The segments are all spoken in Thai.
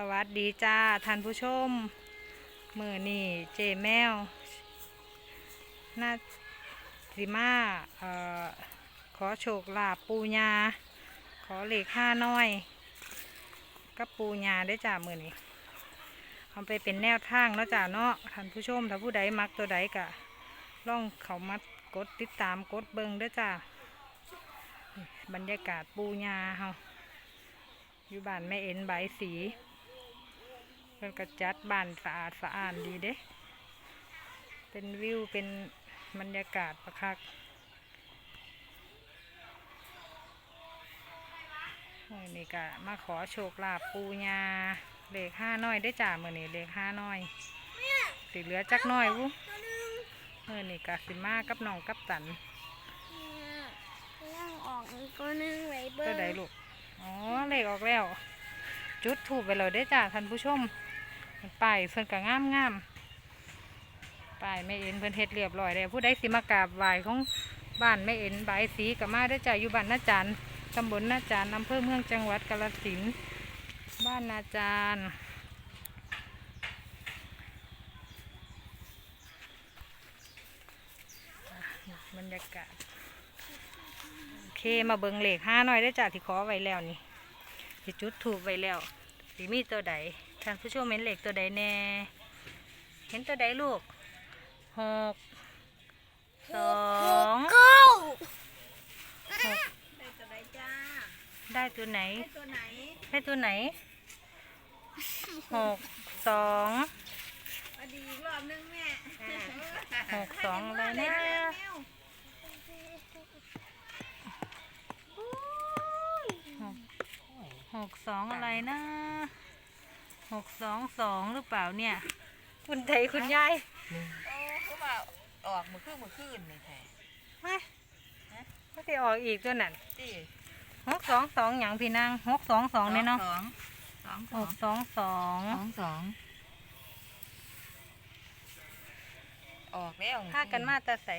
สวัสดีจ้าท่านผู้ชม มือนี่เจแมวนาสิมาเอ่อขอโชคลาภปูญาขอเหล็กห้าน้อยกับปูญาได้จ้ามือนี้เอาไปเป็นแนวทางแล้วจ้าเนาะท่านผู้ชมถ้าผู้ใดมักตัวใดกะล่องเขามากดติดตามกดเบิงได้จ้าบรรยากาศปูญาเฮาอยู่บ้านแม่เอ็นใบสี เพิ่นก็จัดบ้านสะอาดสะอาดดีเด้ เป็นวิวเป็นบรรยากาศประคักโอ้ยนี่ก็มาขอโชคลาภปูญาเลขห้าน้อยได้อจ้ามื่อนี้เลขห้าน้อยสิเหลือจักหน้อยวุเมื่อนี่ก็สิมากับน้องกับตันย่างออกอีกตัวหนึงไว้เบิ้ตัวงใดลูกอ๋อเลขออกแล้ว จุดถูกไปเลยได้อจ้าท่านผู้ชม ป้ายเพิ่นก็งามงามป้ายแม่เอ็นเพิ่นเฮ็ดเรียบร้อยแล้วผู้ใดสิมากราบไหว้ของบ้านแม่เอ็นบายสีก็มาได้จ้าอยู่บ้านนาจารย์ตำบลนาจารย์อำเภอเมืองจังหวัดกาฬสินธุ์บ้านนาจารย์บรรยากาศโอเคมาเบิงเหลขห้าหน่อยได้จ้าที่ขอไว้แล้วนี่ที่จุดถูกไว้แล้วสีมีตัวใด ท่านผู้ชมเห็นเลขตัวใดแน่ เห็นตัวใดลูกหกสองเก้าหกได้ตัวใดจ้าได้ตัวไหน ได้ตัวไหนได้ตัวไหนหกสองมาดีอีกรอบนึงแม่หกสองอะไรได้นะแมวหกสองอะไรนะ หกสองสองหรือเปล่าเนี่ย คุณไทยคุณยายโอ้คือว่าออกมือคืนมือคืนนี่แท้ไม่ก็จะออกอีกตัวนั้นจีหกสองสองอย่างพี่นางหกสองสองเนี่ยเนาะสองสองหกสองสองสองสองออกแล้วพากันมาตาใส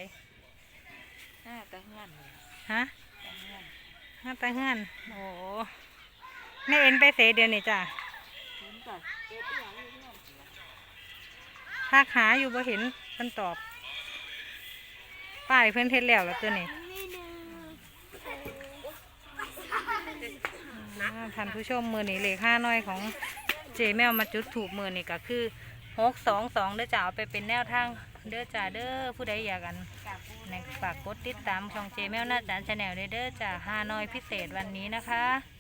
ห้าตะเฮือนฮะตะเฮือนมาตาเฮือนโอ้แม่เอ็นไปเสเดียวนี่จ้ะ ถึงกับเจ็ดอย่างนี้เนาะทักหาอยู่บ่เห็นเพิ่นตอบ ป้ายเพิ่นเทศแล้วแล้วตัวนี้นี่หนึ่งอ่าท่านผู้ชมมือนี่เลขห้าน้อยของเจแมวมาจุดถูกมือนี่ก็คือหกสองสองเด้อจ้าเอาไปเป็นแนวทางเด้อจ้าเด้อผู้ใดอยากกันกับปูในฝากกดติดตามช่องเจแมวหน้าจานชาแนลเด้อจ้าห้าน้อยพิเศษวันนี้นะคะ